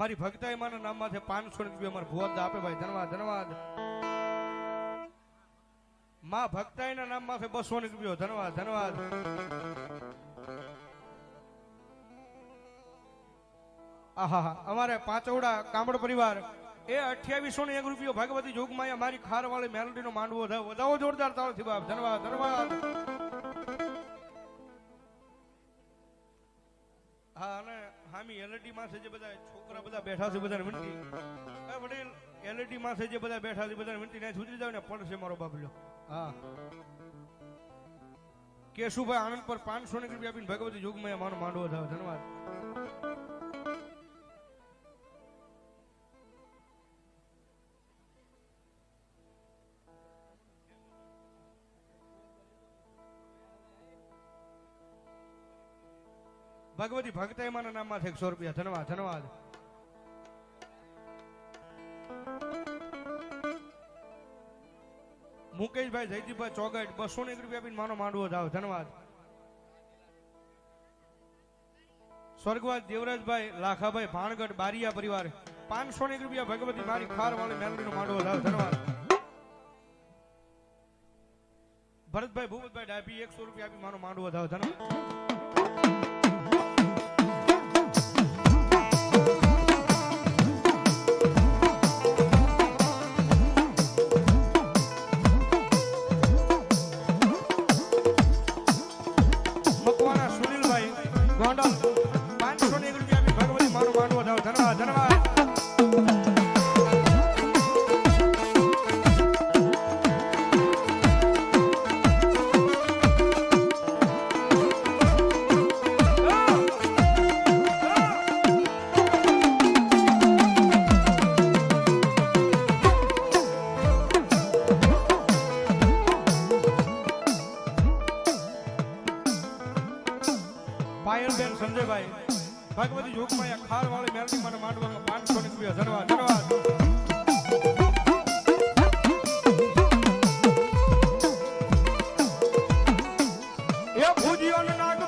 મારી ભક્તાઈ માના નામમાંથી પાંચસો રૂપિયા મારા ભુવદ આપે ભાઈ. ધન્યવાદ ધન્યવાદમાં ભક્તાઈના નામમાંથી બસો રૂપિયો. ધન્યવાદ ધન્યવાદ આહા અમારે પાંચવડા કામડ પરિવાર, એ અઠ્યાવીસો ને એક રૂપિયો ભગવતી જોગમાં મારી ખાર વાળી મેલોડી નો માંડવો વધાવો જોરદાર તાળથી બાપ. ધન્યવાદ ધન્યવાદ હા અને હામી એલઈડી માં છે જે બધા છોકરા બધા બેઠા છે બધાને વિનંતી એ વડીલ એલઈડી માં છે જે બધા બેઠા છે બધાને વિનંતી ને સુધરી જાવ ને પડશે મારો બાબલો હા. કેશુભાઈ આનંદ પર પાંચસો ની રૂપિયા આપીને ભગવતી યુગમાં મારો માંડવો થાય ધન્યવાદ. ભગવતી ભક્તાઈ માના નામમાં છે. એકસો રૂપિયા. ધન્યવાદ ધન્યવાદ મુકેશભાઈ જયદીપભાઈ ચોગટ, બસો ને એક રૂપિયા આપીને માનો માંડવો જાવ. ધન્યવાદ સ્વર્ગવાસ દેવરાજભાઈ, લાખાભાઈ, ભાણગઢ, બારિયા પરિવાર. પાંચસો ને એક રૂપિયા ભગવતી મારી ખાર વાળી મેલડીનો માંડવો જાવ. ધન્યવાદ ભરતભાઈ, ભૂપતભાઈ ડાભી, એકસો રૂપિયા આપી માનો માંડવો જાવ. ધન્યવાદ ધન્યવાદ ધન્યવાદ. પાયલબેન સંજયભાઈ. ભગવતી જોગમાં ખાર વાળી મેલડી મને માંડવા પાંચસો ની રૂપિયા ધન્યવાદ ધન્યવાદ. એ ડોસલીઓ ને નાગ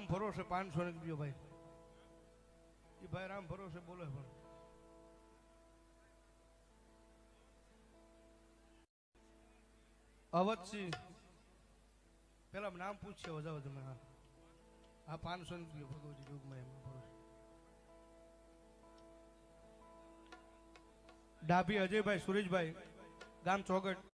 રામ ભરોસે પાંચસો ને ગયો ભાઈ. એ ભાઈ રામ ભરોસે બોલે પણ. અવધસિંહ. પેલા નામ પૂછશે વધાવો તમે, હા. હા પાંચસો ને ગયો ભગવતી યુગમાં એમ ડાભી અજયભાઈ, સુરેશભાઈ, ગામ ચોગટ.